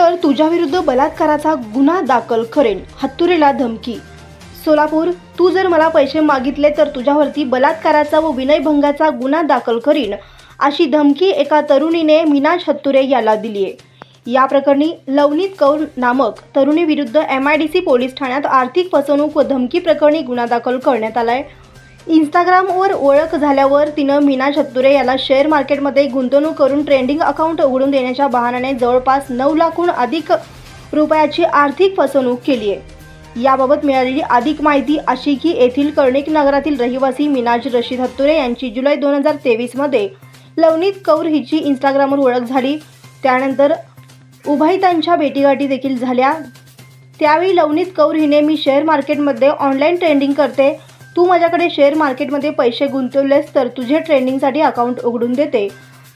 तर तुझ्याविरुद्ध बलात्काराचा गुन्हा दाखल करेन. हत्तुरेला धमकी. सोलापूर तू जर मला पैसे मागितले तर तुझ्यावरती बलात्काराचा व विनयभंगाचा गुन्हा दाखल करीन. अशी धमकी एका तरुणीने मीनाज हत्तुरे याला दिली आहे या प्रकरणी लवनीत कौर नामक तरुणीविरुद्ध M I D C police ठाण्यात आर्थिक फसवणूक व धमकी प्रकरणी गुन्हा दाखल करण्यात आला आहे इंस्टाग्रामवर ओळख झाल्यावर तिनं मीना छत्तुरे याला शेअर मार्केटमध्ये गुंतवणूक करून ट्रेंडिंग अकाउंट उघडून देण्याच्या बहाण्याने जवळपास नऊ लाखहून अधिक रुपयाची आर्थिक फसवणूक केली आहे. याबाबत मिळालेली अधिक माहिती अशी की येथील कर्णिक नगरातील रहिवासी मिनाज रशीद हत्तुरे यांची जुलै दोन हजार तेवीसमध्ये लवनीत कौर हिची इंस्टाग्रामवर ओळख झाली. त्यानंतर उभयतांच्या भेटीगाठी देखील झाल्या. त्यावेळी लवनीत कौर हिने मी शेअर मार्केटमध्ये ऑनलाईन ट्रेंडिंग करते तू माझ्याकडे शेअर मार्केटमध्ये पैसे गुंतवलेस तर तुझे ट्रेंडिंगसाठी अकाउंट उघडून देते.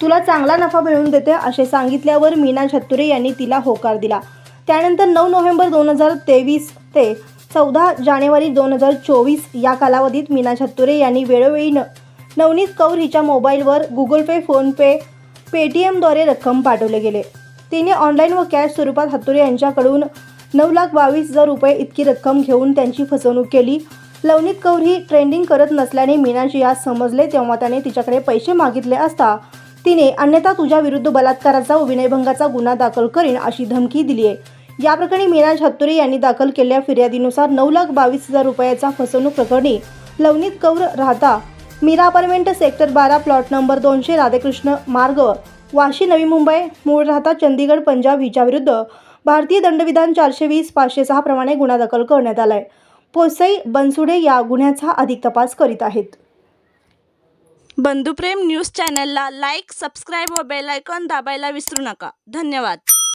तुला चांगला नफा मिळवून देते असे सांगितल्यावर मीना छत्तुरे यांनी तिला होकार दिला. त्यानंतर नऊ नोव्हेंबर दोन हजार तेवीस ते चौदा जानेवारी दोन हजार चोवीस या कालावधीत मीना छत्तुरे यांनी वेळोवेळी न नवनीत कौर हिच्या मोबाईलवर गुगल पे फोनपे पेटीएमद्वारे रक्कम पाठवले गेले. तिने ऑनलाईन व कॅश स्वरूपात हत्तुरे यांच्याकडून नऊ लाख बावीस हजार रुपये इतकी रक्कम घेऊन त्यांची फसवणूक केली. लवनीत कौर ही ट्रेंडिंग करत नसल्याने मीनाशी यास समजले तेव्हा त्याने तिच्याकडे पैसे मागितले असता. तिने अन्यथा तुझ्या विरुद्ध बलात्काराचा व विनयभंगाचा गुन्हा दाखल करीन अशी धमकी दिली आहे या प्रकरणी मीनाज हत्तुरे यांनी दाखल केलेल्या फिर्यादीनुसार नऊ लाख बावीस हजार रुपयाचा फसवणूक प्रकरणी लवनीत कौर राहता. मीरा अपार्टमेंट सेक्टर बारा प्लॉट नंबर दोनशे राधाकृष्ण मार्ग वाशी नवी मुंबई मूळ राहता चंदीगड पंजाब हिच्याविरुद्ध भारतीय दंडविधान चारशे वीस पाचशे सहा प्रमाणे गुन्हा दाखल करण्यात आला आहे पोसई बनसुडे या गुन्ह्याचा अधिक तपास करीत आहेत. बंधुप्रेम न्यूज चॅनलला लाईक सबस्क्राईब व बेलायकॉन दाबायला विसरू नका. धन्यवाद.